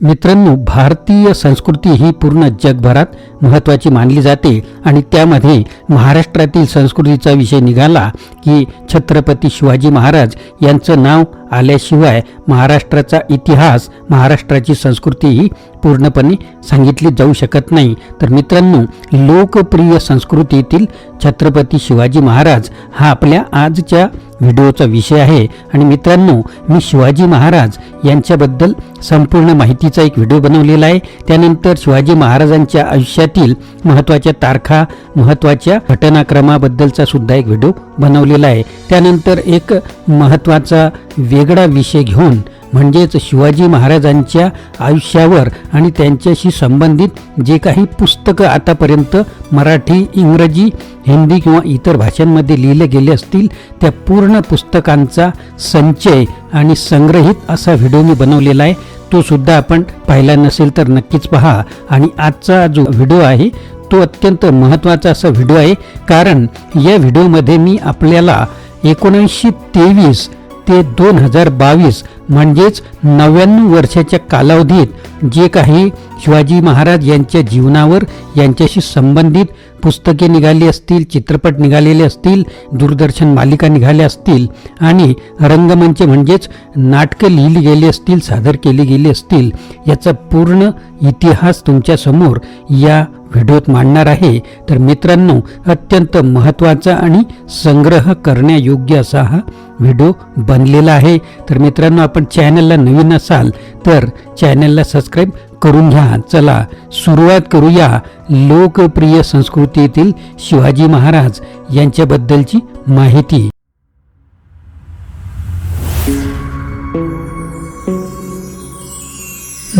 मित्रांनो भारतीय संस्कृती ही पूर्ण जगभरात महत्त्वाची मानली जाते आणि त्यामध्ये महाराष्ट्रातील संस्कृतीचा विषय निघाला की छत्रपती शिवाजी महाराज यांचं नाव आल्याशिवाय महाराष्ट्राचा इतिहास महाराष्ट्राची संस्कृती ही पूर्णपणे सांगितली जाऊ शकत नाही. तर मित्रांनो लोकप्रिय संस्कृतीतील छत्रपती शिवाजी महाराज हा आपल्या आजच्या व्हिडिओचा विषय आहे. आणि मित्रांनो मी शिवाजी महाराज यांच्याबद्दल संपूर्ण माहितीचा एक व्हिडिओ बनवलेला आहे. त्यानंतर शिवाजी महाराजांच्या आयुष्यातील महत्त्वाच्या तारखा महत्त्वाच्या घटनाक्रमाबद्दलचा सुद्धा एक व्हिडिओ बनवलेला आहे. त्यानंतर एक महत्त्वाचा वेगळा विषय घेऊन म्हणजेच शिवाजी महाराजांच्या आयुष्यावर आणि त्यांच्याशी संबंधित जे काही पुस्तकं आतापर्यंत मराठी इंग्रजी हिंदी किंवा इतर भाषांमध्ये लिहिले गेले असतील त्या पूर्ण पुस्तकांचा संचय आणि संग्रहित असा व्हिडिओ मी बनवलेला आहे. तो सुद्धा आपण पाहिला नसेल तर नक्कीच पहा. आणि आजचा जो व्हिडिओ आहे तो अत्यंत महत्त्वाचा असा व्हिडिओ आहे. कारण या व्हिडिओमध्ये मी आपल्याला एकोणीसशे तेवीस ते दोन हजार बावीस म्हणजेच नव्याण्णव वर्षाच्या कालावधीत जे काही शिवाजी महाराज यांच्या जीवनावर यांच्याशी संबंधित पुस्तके निघाली असतील चित्रपट निघालेले असतील दूरदर्शन मालिका निघाल्या असतील आणि रंगमंच म्हणजेच नाटकं लिहिली गेली असतील सादर केली गेली असतील याचा पूर्ण इतिहास तुमच्यासमोर या व्हिडिओत मांडणार आहे. तर मित्रांनो अत्यंत महत्त्वाचा आणि संग्रह करण्यायोग्य असा हा व्हिडिओ बनलेला आहे. तर मित्रांनो आपण चॅनलला नवीन असाल तर चॅनलला सबस्क्राईब करून घ्या. चला सुरुवात करूया लोकप्रिय संस्कृतीतील शिवाजी महाराज यांच्याबद्दलची माहिती.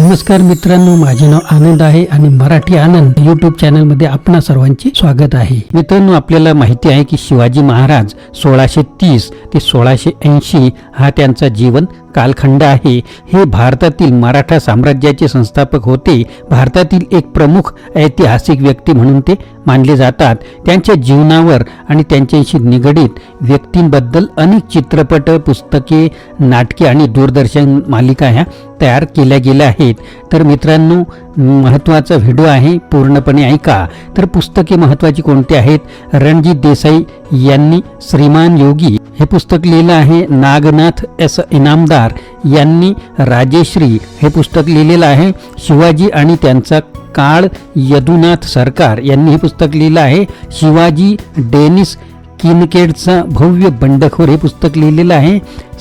नमस्कार मित्रांनो माझे नाव आनंद आहे आणि मराठी आनंद युट्यूब चॅनलमध्ये आपणा सर्वांचे स्वागत आहे. मित्रांनो आपल्याला माहिती आहे की शिवाजी महाराज सोळाशे तीस ते सोळाशे ऐंशी हा त्यांचा जीवन कालखंड आहे. हे भारतातील मराठा साम्राज्याचे संस्थापक होते. भारतातील एक प्रमुख ऐतिहासिक व्यक्ती म्हणून ते मानले जातात. त्यांच्या जीवनावर आणि त्यांच्याशी निगडीत व्यक्तींबद्दल अनेक चित्रपट पुस्तके नाटके आणि दूरदर्शन मालिका ह्या तयार केल्या गेल्या आहेत. तर मित्रांनो महत्त्वाचा व्हिडिओ आहे पूर्णपणे ऐका. तर पुस्तके महत्त्वाची कोणती आहेत? रणजित देसाई यांनी श्रीमान योगी. हे पुस्तक लिहिलं आहे नागनाथ एस. इनामदार यांनी राजेश्री. हे पुस्तक लिहिलेलं आहे शिवाजी आणि त्यांचा काळ यदुनाथ सरकार यांनी हे पुस्तक लिहिलं आहे शिवाजी डेनिस किनकेडचा भव्य बंडखोर हे पुस्तक लिहिलेलं आहे.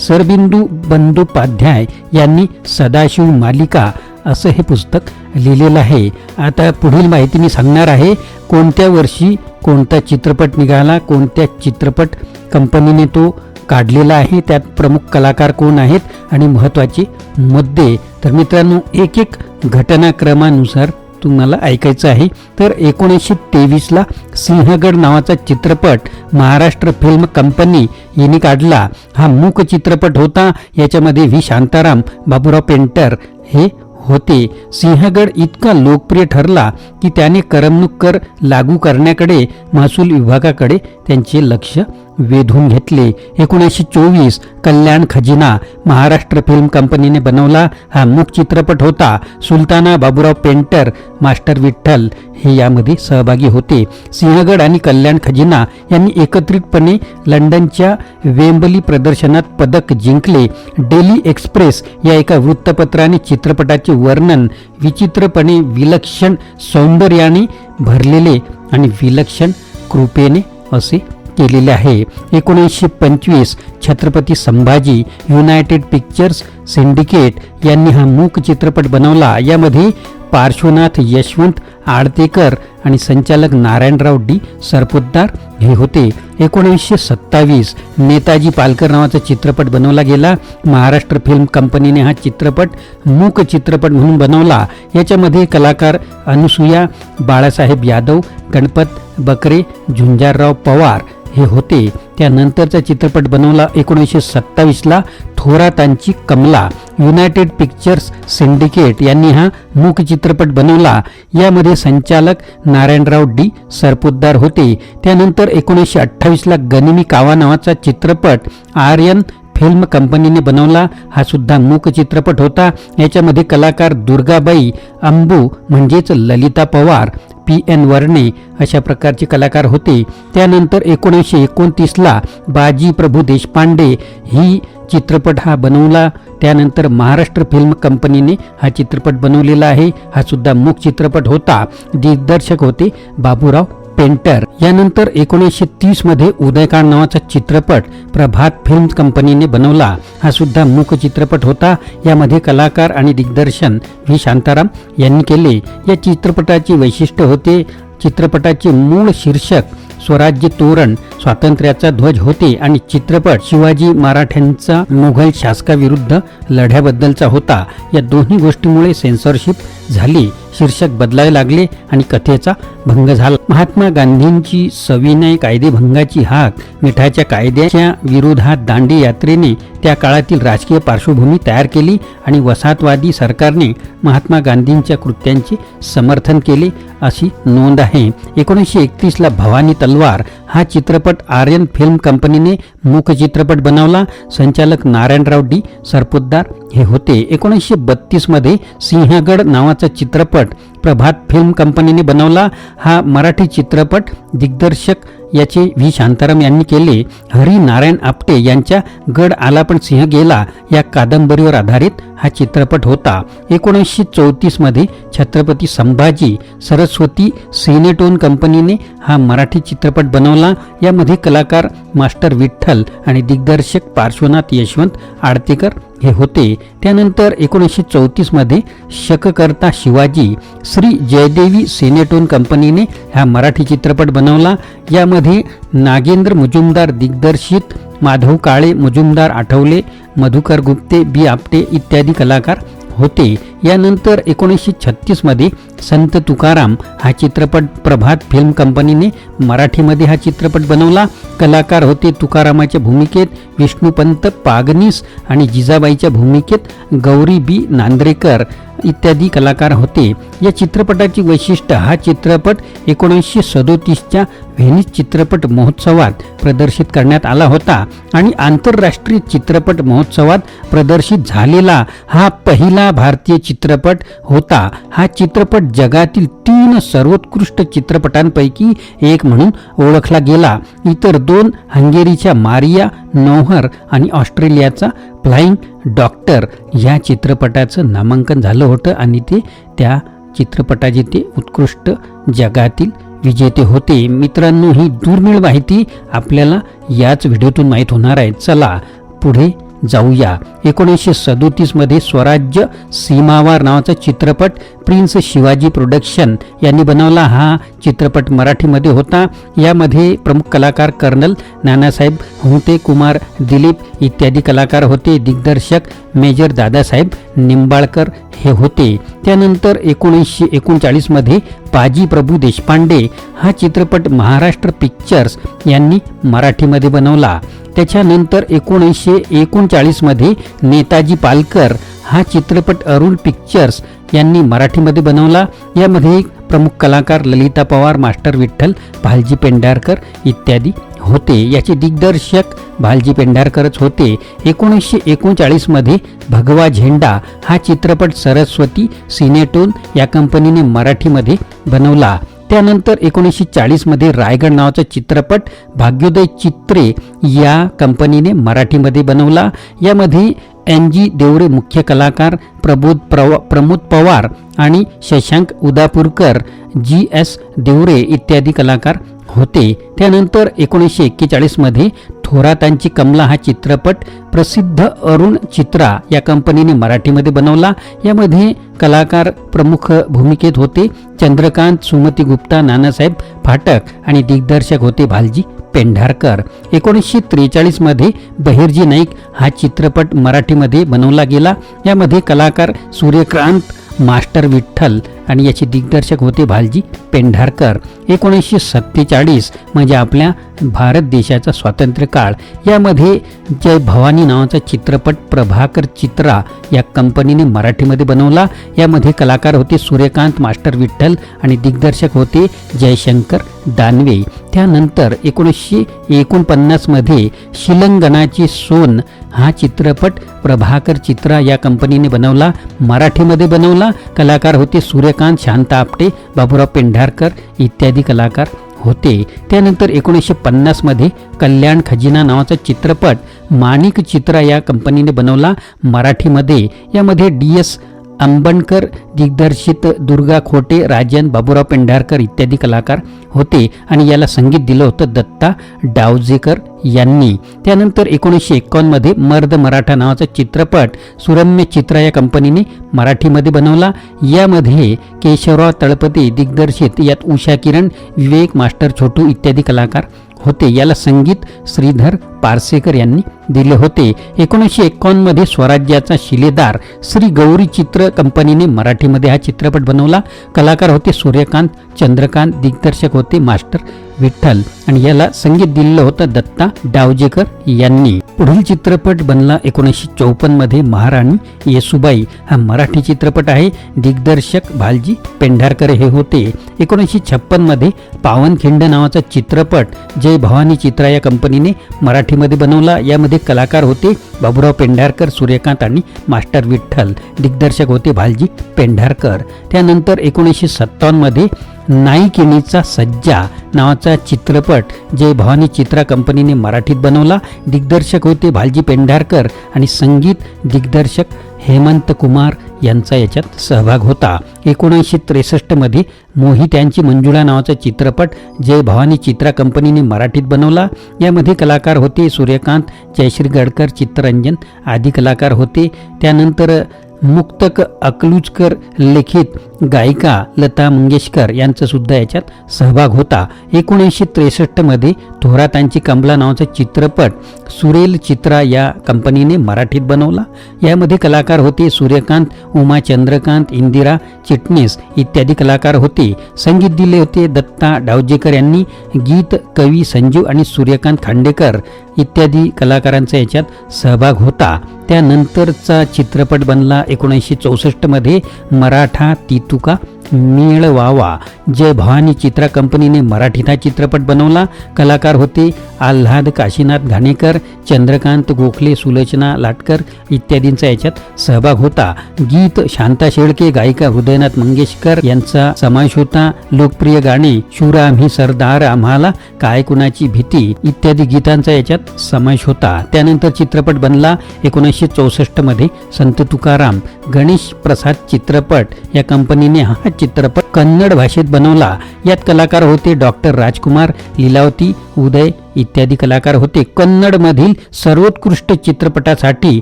सरबिंदू बंदोपाध्याय यांनी सदाशिव मालिका असं हे पुस्तक लिहिलेलं आहे. आता पुढील माहिती मी सांगणार आहे. कोणत्या वर्षी कोणता चित्रपट निघाला कोणत्या चित्रपट कंपनीने तो काढलेला आहे त्यात प्रमुख कलाकार कोण आहेत? आणि महत्त्वाचे मुद्दे. तर मित्रांनो एक एक घटनाक्रमानुसार तुम्हाला ऐकायचं आहे. तर एकोणीसशे तेवीसला सिंहगड नावाचा चित्रपट महाराष्ट्र फिल्म कंपनी यांनी काढला. हा मूक चित्रपट होता. याच्यामध्ये व्ही. शांताराम बाबूराव पेंटर हे होते. सिंहगड इतका लोकप्रिय ठरला की त्याने करमणूक कर लागू करण्याकडे महसूल विभागाकडे त्यांचे लक्ष वेधून घेतले. एकोणीसशे चोवीस कल्याण खजिना महाराष्ट्र फिल्म कंपनीने बनवला. हा मूक चित्रपट होता. सुलताना बाबूराव पेंटर मास्टर विठ्ठल हे यामध्ये सहभागी होते. सिंहगड आणि कल्याण खजिना यांनी एकत्रितपणे लंडनच्या वेंबली प्रदर्शनात पदक जिंकले. डेली एक्सप्रेस या एका वृत्तपत्राने चित्रपटाचे वर्णन विचित्रपणे विलक्षण सौंदर्याने भरलेले आणि विलक्षण कृपेने असे केलेले आहे. एकोणीसशे पंचवीस Chhatrapati Sambhaji United Pictures Syndicate यांनी हा मूक चित्रपट बनवला. यामध्ये पार्श्वनाथ यशवंत आडतेकर आणि संचालक नारायणराव डी सरपोतदार हे होते. एकोणीसशे सत्तावीस नेताजी पालकर नावाचा चित्रपट बनवला गेला. महाराष्ट्र फिल्म कंपनीने हा चित्रपट मूक चित्रपट म्हणून बनवला. याच्यामध्ये कलाकार अनुसूया बाळासाहेब यादव गणपत बकरे झुंजारराव पवार हे होते. त्यानंतरचा चित्रपट बनवला एकोणीसशे सत्तावीसला थोरातांची कमला. युनायटेड पिक्चर्स सिंडिकेट यांनी हा मूक चित्रपट बनवला. यामध्ये संचालक नारायणराव डी. सरपोतदार होते. त्यानंतर एकोणीसशे अठ्ठावीसला गनिमी कावा नावाचा चित्रपट आर्यन फिल्म कंपनीने बनवला. हा सुद्धा मूक चित्रपट होता. याच्यामध्ये कलाकार दुर्गाबाई अंबू म्हणजेच ललिता पवार पी एन वर्णे अशा प्रकारचे कलाकार होते. त्यानंतर एकोणीसशे एकोणतीसला बाजी प्रभू देशपांडे ही चित्रपट हा बनवला. त्यानंतर महाराष्ट्र फिल्म कंपनीने हा चित्रपट बनवलेला आहे. हा सुद्धा मूक चित्रपट होता. दिग्दर्शक होते बाबूराव पेंटर. यानंतर एकोणीसशे तीसमध्ये उदयकाळ नावाचा चित्रपट प्रभात फिल्म कंपनीने बनवला. हा सुद्धा मूक चित्रपट होता. यामध्ये कलाकार आणि दिग्दर्शन व्ही. शांताराम यांनी केले. या चित्रपटाची वैशिष्ट्य होते चित्रपटाचे मूळ शीर्षक स्वराज्य तोरण स्वातंत्र्याचा ध्वज होते आणि चित्रपट शिवाजी मराठ्यांचा मुघल शासकाविरुद्ध लढ्याबद्दलचा होता. या दोन्ही गोष्टीमुळे सेन्सॉरशिप झाली. शीर्षक बदलावे लागले आणि कथेचा भंग झाला. महात्मा गांधींची सविनय कायदेभंगाची हाक मिठाच्या कायद्याच्या विरोधात दांडी यात्रेने त्या काळातील राजकीय पार्श्वभूमी तयार केली आणि वसाहतवादी सरकारने महात्मा गांधींच्या कृत्यांचे समर्थन केले अशी नोंद आहे. एकोणीसशे एकतीसला भवानी तलवार हा चित्रपट आर्यन फिल्म कंपनीने मुख चित्रपट बनवला. संचालक नारायणराव डी. सरपोतदार हे होते. एकोणीसशे बत्तीसमध्ये सिंहगड नावाचा चित्रपट प्रभात फिल्म कंपनीने बनवला हा मराठी चित्रपट दिग्दर्शक याचे व्ही. शांताराम यांनी केले. हरी नारायण आपटे यांच्या गड आला पण सिंह गेला या कादंबरीवर आधारित हा चित्रपट होता. एकोणीसशे चौतीसमध्ये छत्रपती संभाजी सरस्वती सिनेटोन कंपनीने हा मराठी चित्रपट बनवला. यामध्ये कलाकार मास्टर विठ्ठल आणि दिग्दर्शक पार्श्वनाथ यशवंत आडतेकर हे होते. त्यानंतर एकोणीसशे चौतीसमध्ये शककर्ता शिवाजी श्री जयदेवी सिनेटोन कंपनीने हा मराठी चित्रपट बनवला. यामध्ये नागेंद्र मुजुमदार दिग्दर्शित माधव काळे मुजुमदार आठवले मधुकर गुप्ते बी आपटे इत्यादी कलाकार होते. यानंतर एकोणीसशे छत्तीसमध्ये संत तुकाराम हा चित्रपट प्रभात फिल्म कंपनीने मराठीमध्ये हा चित्रपट बनवला. कलाकार होते तुकारामाच्या भूमिकेत विष्णुपंत पागनीस आणि जिजाबाईच्या भूमिकेत गौरी बी नांद्रेकर इत्यादी कलाकार होते. या चित्रपटाची वैशिष्ट्य हा चित्रपट एकोणीसशे सदोतीसच्या व्हेनिस चित्रपट महोत्सवात प्रदर्शित करण्यात आला होता आणि आंतरराष्ट्रीय चित्रपट महोत्सवात प्रदर्शित झालेला हा पहिला भारतीय चित्रपट होता. हा चित्रपट जगातील तीन सर्वोत्कृष्ट चित्रपटांपैकी एक म्हणून ओळखला गेला. इतर दोन हंगेरीच्या मारिया नोहर आणि ऑस्ट्रेलियाचा फ्लाइंग डॉक्टर या चित्रपटाचं नामांकन झालं होतं आणि ते त्या चित्रपटाचे ते उत्कृष्ट जगातील विजेते होते. मित्रांनो ही दुर्मिळ माहिती आपल्याला याच व्हिडिओतून माहीत होणार आहे. चला पुढे जाऊया. एकोणीसशे सदोतीसमध्ये स्वराज्य सीमावार नावाचा चित्रपट प्रिन्स शिवाजी प्रोडक्शन यांनी बनवला. हा चित्रपट मराठीमध्ये होता. यामध्ये प्रमुख कलाकार कर्नल नानासाहेब हुंते कुमार दिलीप इत्यादी कलाकार होते. दिग्दर्शक मेजर दादासाहेब निंबाळकर हे होते. त्यानंतर एकोणीसशे एकोणचाळीसमध्ये पाजी प्रभू देशपांडे हा चित्रपट महाराष्ट्र पिक्चर्स यांनी मराठीमध्ये बनवला. त्याच्यानंतर एकोणीसशे एकोणचाळीसमध्ये नेताजी पालकर हा चित्रपट अरुण पिक्चर्स यांनी मराठीमध्ये बनवला. यामध्ये प्रमुख कलाकार ललिता पवार मास्टर विठ्ठल भालजी पेंढारकर इत्यादी होते याचे दिग्दर्शक भालजी पेंढारकरच होते. एकोणीसशे एकोणचाळीसमध्ये भगवा झेंडा हा चित्रपट सरस्वती सिनेटोन या कंपनीने मराठीमध्ये बनवला. त्यानंतर एकोणीसशे चाळीसमध्ये रायगड नावाचा चित्रपट भाग्योदय चित्रे या कंपनीने मराठीमध्ये बनवला. यामध्ये एन जी देवरे मुख्य कलाकार प्रबोध प्रव प्रमोद पवार आणि शशांक उदापूरकर जी एस देवरे इत्यादी कलाकार होते. त्यानंतर एकोणीसशे एक्केचाळीसमध्ये थोरातांची कमला हा चित्रपट प्रसिद्ध अरुण चित्रा या कंपनीने मराठीमध्ये बनवला. यामध्ये कलाकार प्रमुख भूमिकेत होते. चंद्रकांत सुमती गुप्ता नानासाहेब फाटक आणि दिग्दर्शक होते भालजी पेंढारकर. एकोणीसशे त्रेचाळीसमध्ये बहिर्जी नाईक हा चित्रपट मराठीमध्ये बनवला गेला. यामध्ये कलाकार सूर्यकांत मास्टर विठ्ठल आणि याचे दिग्दर्शक होते भालजी पेंढारकर. एकोणीसशे सत्तेचाळीस म्हणजे आपल्या भारत देशाचा स्वातंत्र्य काळ यामध्ये जय भवानी नावाचा चित्रपट प्रभाकर चित्रा या कंपनीने मराठीमध्ये बनवला. यामध्ये कलाकार होते सूर्यकांत मास्टर विठ्ठल आणि दिग्दर्शक होते जयशंकर दानवे. त्यानंतर एकोणीसशे एकोणपन्नासमध्ये शिलंगणाची सोन हा चित्रपट प्रभाकर चित्रा या कंपनीने बनवला मराठीमध्ये बनवला. कलाकार होते सूर्यकांत शांत आपटे बाबूराव पेंढारकर इत्यादी कलाकार होते. त्यानंतर एकोणीसशे पन्नासमध्ये कल्याण खजिना नावाचा चित्रपट माणिक चित्रा या कंपनीने बनवला मराठीमध्ये. यामध्ये डी एस अंबणकर दिग्दर्शित दुर्गा खोटे राजन बाबूराव पेंढारकर इत्यादी कलाकार होते आणि याला संगीत दिलं होतं दत्ता डावजेकर यांनी. त्यानंतर एकोणीसशे एकावन्नमध्ये मर्द मराठा नावाचा चित्रपट सुरम्य चित्रा या कंपनीने मराठीमध्ये बनवला. यामध्ये केशवराव तळपती दिग्दर्शित यात उषा किरण विवेक मास्टर छोटू इत्यादी कलाकार होते. याला संगीत श्रीधर पारसेकर यांनी दिले होते. एकोणीसशे एकावन्नमध्ये स्वराज्याचा शिलेदार श्री गौरी चित्र कंपनीने मराठीमध्ये हा चित्रपट बनवला. कलाकार होते सूर्यकांत चंद्रकांत दिग्दर्शक होते मास्टर विठ्ठल आणि याला संगीत दिलेलं होतं दत्ता डावजेकर यांनी. पुढील चित्रपट बनला एकोणीसशे चौपन्नमध्ये महाराणी येसुबाई. हा मराठी चित्रपट आहे. दिग्दर्शक भालजी पेंढारकर हे होते. एकोणीसशे छप्पनमध्ये पावनखिंड नावाचा चित्रपट जय भवानी चित्रा या कंपनीने मराठीमध्ये बनवला. यामध्ये कलाकार होते बाबूराव पेंढारकर सूर्यकांत आणि मास्टर विठ्ठल. दिग्दर्शक होते भालजी पेंढारकर. त्यानंतर एकोणीसशे सत्तावन्नमध्ये नाईकिणीचा सज्जा नावाचा चित्रपट जय भवानी चित्रा कंपनीने मराठीत बनवला दिग्दर्शक होते भालजी पेंढारकर आणि संगीत दिग्दर्शक हेमंत कुमार यांचा याच्यात सहभाग होता. एकोणीसशे त्रेसष्टमध्ये मोहित यांची मंजुळा नावाचा चित्रपट जय भवानी चित्रा कंपनीने मराठीत बनवला. यामध्ये कलाकार होते सूर्यकांत जयश्री गडकर चित्तरंजन आदी कलाकार होते. त्यानंतर मुक्तक अकलूजकर लिखित गायिका लता मंगेशकर यांचा सुद्धा याच्यात सहभाग होता. एकोणीसशे त्रेसष्टमध्ये थोरातांची कमला नावाचा चित्रपट सुरेल चित्रा या कंपनीने मराठीत बनवला. यामध्ये कलाकार होते सूर्यकांत उमा चंद्रकांत इंदिरा चिटणीस इत्यादी कलाकार होते. संगीत दिले होते दत्ता डावजेकर यांनी गीत कवी संजीव आणि सूर्यकांत खांडेकर इत्यादी कलाकारांचा याच्यात सहभाग होता. त्यानंतरचा चित्रपट बनला एकोणीसशे चौसष्टमध्ये मराठा तितुका. मिळवावा जय भवानी चित्रा कंपनीने मराठीत हा चित्रपट बनवला. कलाकार होते आल्हाद काशीनाथ घाणेकर चंद्रकांत गोखले सुलोचना लाटकर इत्यादींचा याच्यात सहभाग होता. गीत शांता शेळके गायिका हृदयनाथ मंगेशकर यांचा समावेश होता. लोकप्रिय गाणे शुरा आम्ही सरदार आम्हाला काय कुणाची भीती? इत्यादी गीतांचा याच्यात समावेश होता. त्यानंतर चित्रपट बनला एकोणीसशे चौसष्टमध्ये संत तुकाराम. गणेश प्रसाद चित्रपट या कंपनीने हा चित्रपट कन्नड भाषेत बनवला. यात कलाकार होते डॉक्टर राजकुमार लीलावती उदय इत्यादी कलाकार होते. कन्नडमधील सर्वोत्कृष्ट चित्रपटासाठी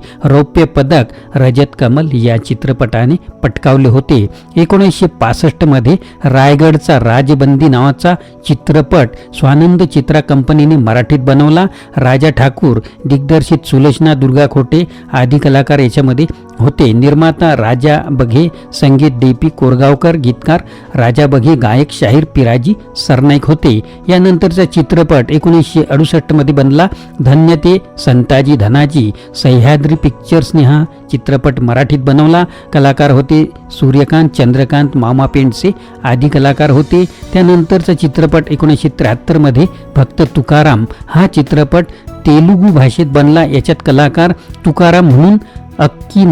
रौप्य पदक रजत कमल या चित्रपटाने पटकावले होते. एकोणीसशे पासष्टमध्ये रायगडचा राजबंदी नावाचा चित्रपट स्वानंद चित्रा कंपनीने मराठीत बनवला. राजा ठाकूर दिग्दर्शित सुलोचना दुर्गा खोटे आदी कलाकार याच्यामध्ये होते. निर्माता राजा बघे संगीत डी पी कोरगावकर गीतकार राजा बघे गायक शाहीर पिराजी सरनाईक होते. यानंतरचा चित्रपट एकोणीसशे अडुसष्टमध्ये बनला धन्य ते संताजी धनाजी. सह्याद्री पिक्चर्सने हा चित्रपट मराठीत बनवला. कलाकार होते सूर्यकांत चंद्रकांत मामा पेंडसे आदी कलाकार होते. त्यानंतरचा चित्रपट एकोणीसशे त्र्याहत्तरमध्ये भक्त तुकाराम. हा चित्रपट तेलुगू भाषेत बनला. याच्यात कलाकार तुकाराम म्हणून अक्की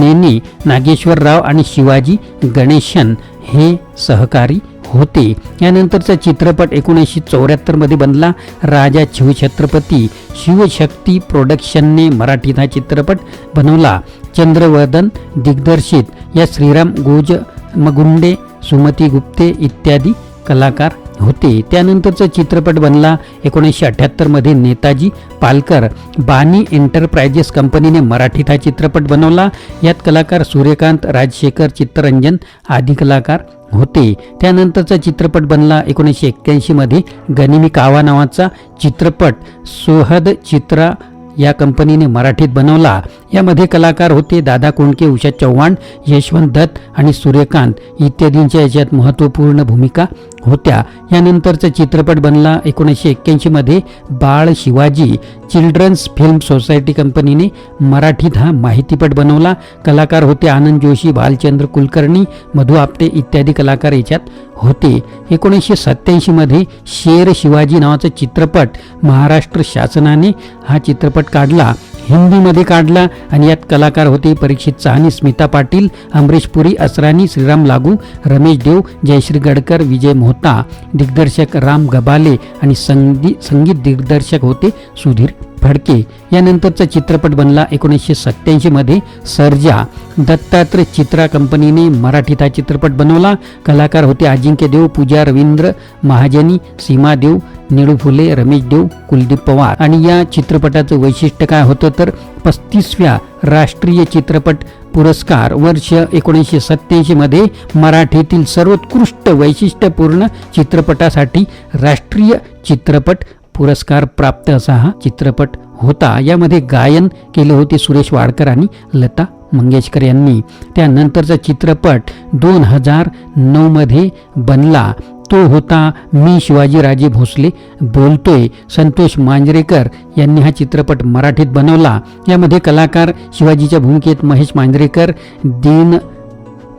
नागेश्वरराव आणि शिवाजी गणेशन हे सहकारी होते. यानंतरचा चित्रपट एकोणीसशे चौऱ्याहत्तरमध्ये बनला. राजा शिवछत्रपती शिवशक्ती प्रोडक्शनने मराठीत हा चित्रपट बनवला. चंद्रवर्धन दिग्दर्शित या श्रीराम गोज मगुंडे सुमती गुप्ते इत्यादी कलाकार होते. त्यानंतरचा चित्रपट बनला एकोणीसशे अठ्ठ्याहत्तरमध्ये नेताजी पालकर. बानी एंटरप्राइजेस कंपनीने मराठीत हा चित्रपट बनवला. यात कलाकार सूर्यकांत राजशेखर चित्तरंजन आदी कलाकार होते. त्यानंतरचा चित्रपट बनला एकोणीसशे एक्क्याऐंशीमध्ये गनिमी कावा नावाचा चित्रपट. सोहद चित्रा या कंपनीने मराठीत बनवला. यामध्ये कलाकार होते दादा कोंडके उषा चव्हाण यशवंत दत्त आणि सूर्यकांत. इत्यादींच्या याच्यात महत्त्वपूर्ण भूमिका होत्या. यानंतरचा चित्रपट बनला एकोणीसशे एक्क्याऐंशीमध्ये बाळ शिवाजी चिल्ड्रन्स फिल्म सोसायटी कंपनीने मराठीत हा माहितीपट बनवला. कलाकार होते आनंद जोशी बालचंद्र कुलकर्णी मधु आपटे इत्यादी कलाकार याच्यात होते. एकोणीसशे सत्याऐंशीमध्ये शेर शिवाजी नावाचा चित्रपट महाराष्ट्र शासनाने हा चित्रपट काढला. हिंदीमध्ये काढला आणि यात कलाकार होते परीक्षित चहानी स्मिता पाटील अमरीश पुरी असरानी श्रीराम लागू रमेश देव जयश्री गडकर विजय मोहता दिग्दर्शक राम गबाले आणि संगी संगीत दिग्दर्शक होते सुधीर फडके यानंतरचा चित्रपट बनला एकोणीसशे सत्त्याऐंशीमध्ये सर्जा दत्तात्रय चित्रा कंपनीने मराठीत हा चित्रपट बनवला. कलाकार होते अजिंक्य देव पूजा रवींद्र महाजनी सीमा देव निळू फुले रमेश देव कुलदीप पवार. आणि या चित्रपटाचं वैशिष्ट्य काय होतं तर पस्तीसव्या राष्ट्रीय चित्रपट पुरस्कार वर्ष एकोणीसशे सत्त्याऐंशीमध्ये मराठीतील सर्वोत्कृष्ट वैशिष्ट्यपूर्ण चित्रपटासाठी राष्ट्रीय चित्रपट पुरस्कार प्राप्त असा हा चित्रपट होता. यामध्ये गायन केले होते सुरेश वाडकर आणि लता मंगेशकर यांनी. त्यानंतरचा चित्रपट दोन हजार नऊमध्ये बनला. तो होता मी शिवाजीराजे भोसले बोलतोय. संतोष मांजरेकर यांनी हा चित्रपट मराठीत बनवला. यामध्ये कलाकार शिवाजीच्या भूमिकेत महेश मांजरेकर दिन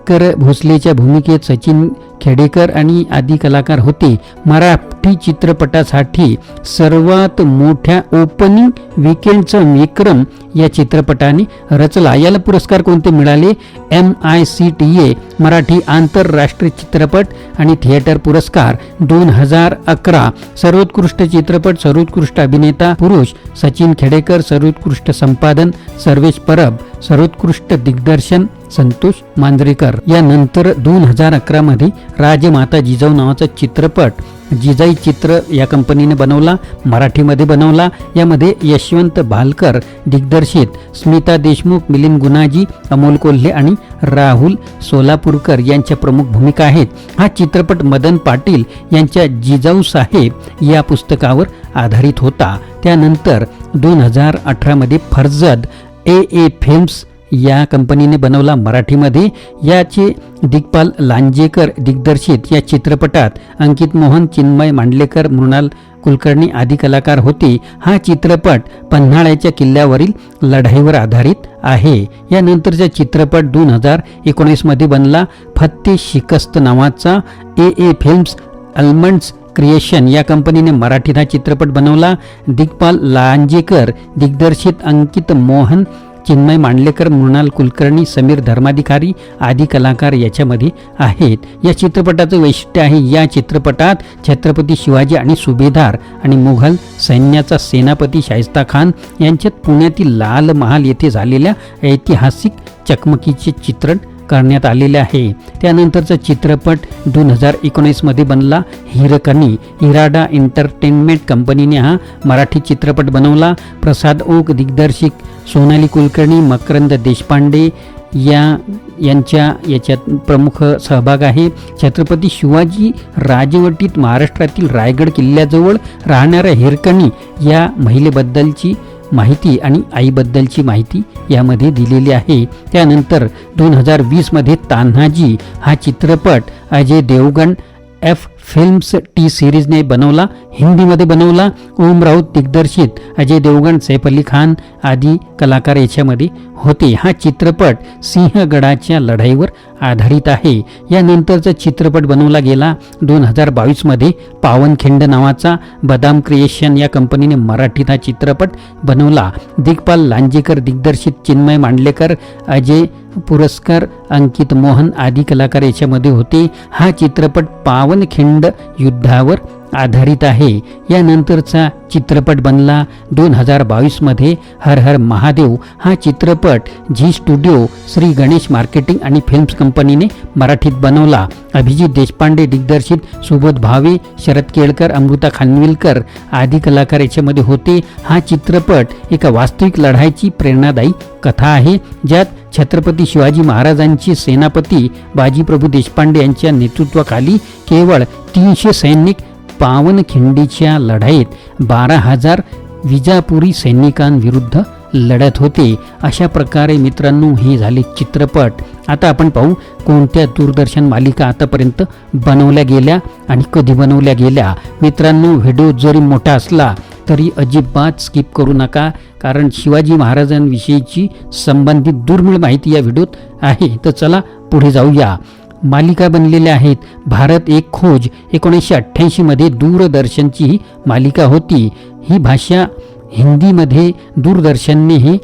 कर भोसलेच्या भूमिकेत सचिन खेडेकर आणि आदी कलाकार होते. मराठी चित्रपटासाठी सर्वात मोठ्या ओपनिंग विकेंडचा विक्रम या चित्रपटाने रचला. याला पुरस्कार कोणते मिळाले? M I C T A Marathi आंतरराष्ट्रीय चित्रपट आणि थिएटर पुरस्कार. दोन हजार अकरा सर्वोत्कृष्ट चित्रपट सर्वोत्कृष्ट अभिनेता पुरुष सचिन खेडेकर सर्वोत्कृष्ट संपादन सर्वेश परब सर्वोत्कृष्ट दिग्दर्शन संतोष मांजरेकर यानंतर दोन हजार अकरामध्ये राजमाता जिजाऊ नावाचा चित्रपट जिजाई चित्र या कंपनीने बनवला मराठीमध्ये बनवला. यामध्ये यशवंत भालकर दिग्दर्शित स्मिता देशमुख मिलिंद गुनाजी अमोल कोल्हे आणि राहुल सोलापूरकर यांच्या प्रमुख भूमिका आहेत. हा चित्रपट मदन पाटील यांच्या जिजाऊ साहेब या पुस्तकावर आधारित होता. त्यानंतर दोन हजार अठरामध्ये फरजद ए ए फिल्म्स या कंपनीने बनवला मराठीमध्ये. याचे दिग्पाल लांजेकर दिग्दर्शित या चित्रपटात अंकित मोहन चिन्मय मांडलेकर मृणाल कुलकर्णी आदी कलाकार होते. हा चित्रपट पन्हाळ्याच्या किल्ल्यावरील लढाईवर आधारित आहे. यानंतरचा चित्रपट दोन हजार एकोणीसमध्ये बनला. फत्ते शिकस्त नावाचा ए ए फिल्म्स अल्मंड्स क्रिएशन या कंपनीने मराठीत हा चित्रपट बनवला. दिग्पाल लांजेकर दिग्दर्शित अंकित मोहन चिन्मय मांडलेकर मृणाल कुलकर्णी समीर धर्माधिकारी आदी कलाकार याच्यामध्ये आहेत. या चित्रपटाचं वैशिष्ट्य आहे या चित्रपटात छत्रपती शिवाजी आणि सुभेदार आणि मुघल सैन्याचा सेनापती शाहिस्ता खान यांच्यात पुण्यातील लाल महाल येथे झालेल्या ऐतिहासिक चकमकीचे चित्रण करण्यात आलेले आहे. त्यानंतरचा चित्रपट दोन हजार एकोणीसमध्ये बनला. हिरकणी हिराडा एंटरटेनमेंट कंपनीने हा मराठी चित्रपट बनवला. प्रसाद ओक दिग्दर्शिक सोनाली कुलकर्णी मकरंद देशपांडे या यांच्या याच्यात प्रमुख सहभाग आहे. छत्रपती शिवाजी राजवटीत महाराष्ट्रातील रायगड किल्ल्याजवळ राहणाऱ्या हिरकणी या महिलेबद्दलची माहिती आणि आईबद्दलची माहिती यामध्ये दिलेली आहे. त्यानंतर दोन हजार वीसमध्ये तान्हाजी हा चित्रपट Ajay Devgan F. Films T सिरीजने बनवला हिंदीमध्ये बनवला ओम राऊत दिग्दर्शित अजय देवगण सैफ अली खान आदी कलाकार याच्यामध्ये होते. हा चित्रपट सिंहगडाच्या लढाईवर आधारित आहे. यानंतरचा चित्रपट बनवला गेला दोन हजार बावीसमध्ये. पावनखिंड नावाचा बदाम क्रिएशन या कंपनीने मराठीत हा चित्रपट बनवला. दिग्पाल लांजेकर दिग्दर्शित चिन्मय मांडलेकर अजय पुरस्कार अंकित मोहन आदी कलाकार याच्यामध्ये होते. हा चित्रपट पावनखिंड युद्धावर आधारित आहे. यानंतरचा चित्रपट बनला दोन हजार बावीसमध्ये हर हर महादेव हा चित्रपट Zee studio Shri Ganesh marketing आणि फिल्म्स कंपनीने मराठीत बनवला. अभिजित देशपांडे दिग्दर्शित सुबोध भावे शरद केळकर अमृता खानविलकर आदी कलाकार याच्यामध्ये होते. हा चित्रपट एका वास्तविक लढाईची प्रेरणादायी कथा आहे ज्यात छत्रपती शिवाजी महाराजांचे सेनापती बाजीप्रभू देशपांडे यांच्या नेतृत्वाखाली केवळ तीनशे सैनिक पावनखिंडीच्या लढाईत बारा हजार विजापुरी सैनिकांविरुद्ध लढत होते. अशा प्रकारे मित्रांनो हे झाले चित्रपट. आता आपण पाहू कोणत्या दूरदर्शन मालिका आतापर्यंत बनवल्या गेल्या आणि कधी बनवल्या गेल्या. मित्रांनो व्हिडिओ जरी मोठा असला तरी अजिबात स्किप करू नका. कारण शिवाजी महाराजांविषयीची संबंधित दुर्मिळ माहिती या व्हिडिओत आहे. तर चला पुढे जाऊया. मालिका बनलेल्या आहेत. भारत एक खोज एकोणीसशे अठ्ठ्याऐंशीमध्ये दूरदर्शनची ही मालिका होती. ही भाषा हिंदीमध्ये दूरदर्शनने हे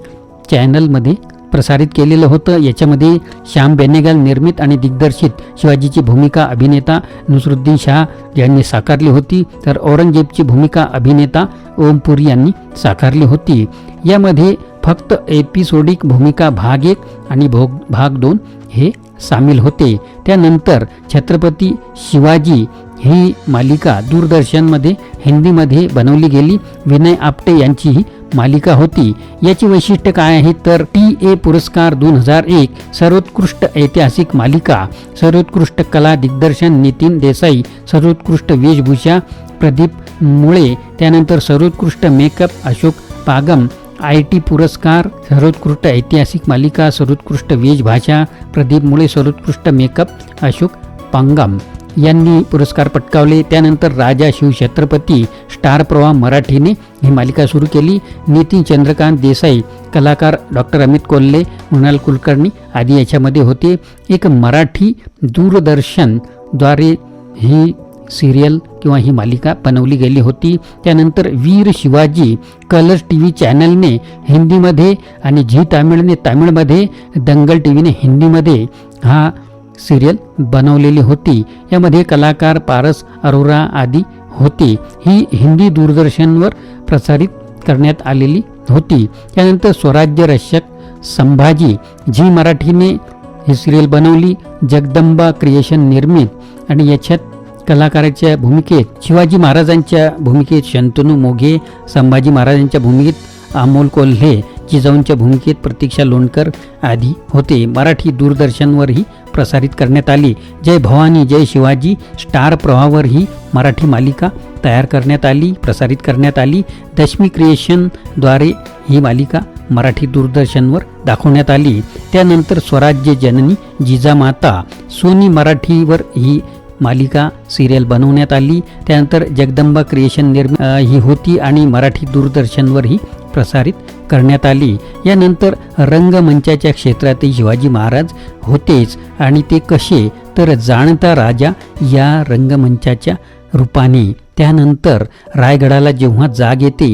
चॅनलमध्ये प्रसारित केलेलं होतं. याच्यामध्ये श्याम बेनेगल निर्मित आणि दिग्दर्शित शिवाजीची भूमिका अभिनेता नुसरुद्दीन शाह यांनी साकारली होती. तर औरंगजेबची भूमिका अभिनेता ओमपुरी यांनी साकारली होती. यामध्ये फक्त एपिसोडिक भूमिका भाग एक आणि भोग भाग दोन हे सामील होते. त्यानंतर छत्रपती शिवाजी ही मालिका दूरदर्शनमध्ये हिंदीमध्ये बनवली गेली. विनय आपटे यांचीही मालिका होती. याची वैशिष्ट्य काय आहे? तर टी ए पुरस्कार दोन हजार एक सर्वोत्कृष्ट ऐतिहासिक मालिका सर्वोत्कृष्ट कला दिग्दर्शन नितीन देसाई सर्वोत्कृष्ट वेशभूषा प्रदीप मुळे त्यानंतर सर्वोत्कृष्ट makeup Ashok Pagam I T पुरस्कार सर्वोत्कृष्ट ऐतिहासिक मालिका सर्वोत्कृष्ट वेशभाषा प्रदीप मुळे सर्वोत्कृष्ट मेकअप अशोक पांगम. यांनी पुरस्कार पटकावले. त्यानंतर राजा शिवछत्रपती स्टार प्रवाह मराठीने ही मालिका सुरू केली. नितीन चंद्रकांत देसाई कलाकार डॉक्टर अमित कोल्हे मृणाल कुलकर्णी आदी याच्यामध्ये होते. एक मराठी दूरदर्शनद्वारे ही सिरियल किंवा ही मालिका बनवली गेली होती. त्यानंतर Veer Shivaji Colors T V चॅनलने हिंदीमध्ये आणि झी तामिळने तामिळमध्ये दंगल टी व्हीने हिंदीमध्ये हा सिरियल बनवलेली होती. यामध्ये कलाकार पारस अरोरा आदी होते. ही हिंदी दूरदर्शनवर प्रसारित करण्यात आलेली होती. त्यानंतर स्वराज्य रक्षक संभाजी झी मराठीने ही सिरियल बनवली. जगदंबा क्रिएशन निर्मित आणि याच्यात कलाकाराच्या भूमिकेत शिवाजी महाराजांच्या भूमिकेत शंतनू मोघे संभाजी महाराजांच्या भूमिकेत अमोल कोल्हे जिजाऊंच्या भूमिकेत प्रतीक्षा लोणकर आदी होते. मराठी दूरदर्शनवरही प्रसारित करण्यात आली. जय भवानी जय शिवाजी. स्टार प्रवाहावर ही मराठी मालिका तयार करण्यात आली प्रसारित करण्यात आली. दशमी क्रिएशनद्वारे ही मालिका मराठी दूरदर्शनवर दाखवण्यात आली. त्यानंतर स्वराज्य जननी जिजामाता सोनी मराठीवर ही मालिका सिरियल बनवण्यात आली. त्यानंतर जगदंबा क्रिएशन निर्मि ही होती आणि मराठी दूरदर्शनवर ही प्रसारित करण्यात आली. यानंतर रंगमंचाच्या क्षेत्रातही शिवाजी महाराज होतेच आणि ते कसे तर जाणता राजा या रंगमंचाच्या रूपाने त्यानंतर रायगडाला जेव्हा जाग येते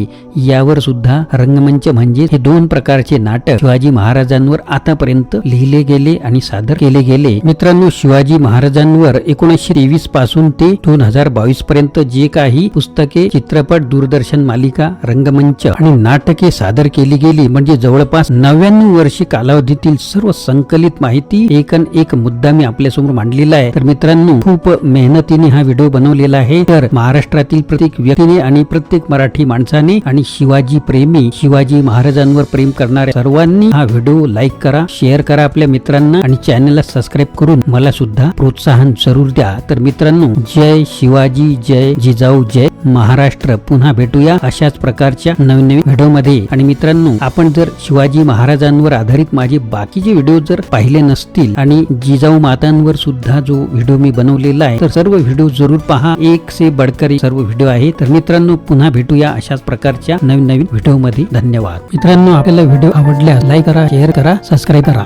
यावर सुद्धा रंगमंच म्हणजे हे दोन प्रकारचे नाटक शिवाजी महाराजांवर आतापर्यंत लिहिले गेले आणि सादर केले गेले. मित्रांनो शिवाजी महाराजांवर एकोणीसशे तेवीसपासून ते दोन हजार बावीस पर्यंत जे काही पुस्तके चित्रपट दूरदर्शन मालिका रंगमंच आणि नाटके सादर केली गेली म्हणजे जवळपास नव्याण्णव वर्षी कालावधीतील सर्व संकलित माहिती एक एक मुद्दा मी आपल्यासमोर मांडलेला आहे. तर मित्रांनो खूप मेहनतीने हा व्हिडिओ बनवलेला आहे. तर महाराष्ट्र महाराष्ट्रातील प्रत्येक व्यक्तीने आणि प्रत्येक मराठी माणसाने आणि शिवाजी प्रेमी शिवाजी महाराजांवर प्रेम करणाऱ्या सर्वांनी हा व्हिडिओ लाईक करा शेअर करा आपल्या मित्रांना आणि चॅनलला सबस्क्राईब करून मला सुद्धा प्रोत्साहन जरूर द्या. तर मित्रांनो जय शिवाजी जय जिजाऊ जय महाराष्ट्र. पुन्हा भेटूया अशाच प्रकारच्या नवीन नवीन व्हिडिओमध्ये आणि मित्रांनो आपण जर शिवाजी महाराजांवर आधारित माझे बाकीचे व्हिडिओ जर पाहिले नसतील आणि जिजाऊ मातांवर सुद्धा जो व्हिडिओ मी बनवलेला आहे तर सर्व व्हिडिओ जरूर पहा. एक से बडकर सर्व व्हिडिओ आहे. तर मित्रांनो पुन्हा भेटूया अशाच प्रकारच्या नवीन नवीन व्हिडिओमध्ये. धन्यवाद. मित्रांनो आपल्याला व्हिडिओ आवडल्यास लाईक करा शेअर करा सबस्क्राईब करा.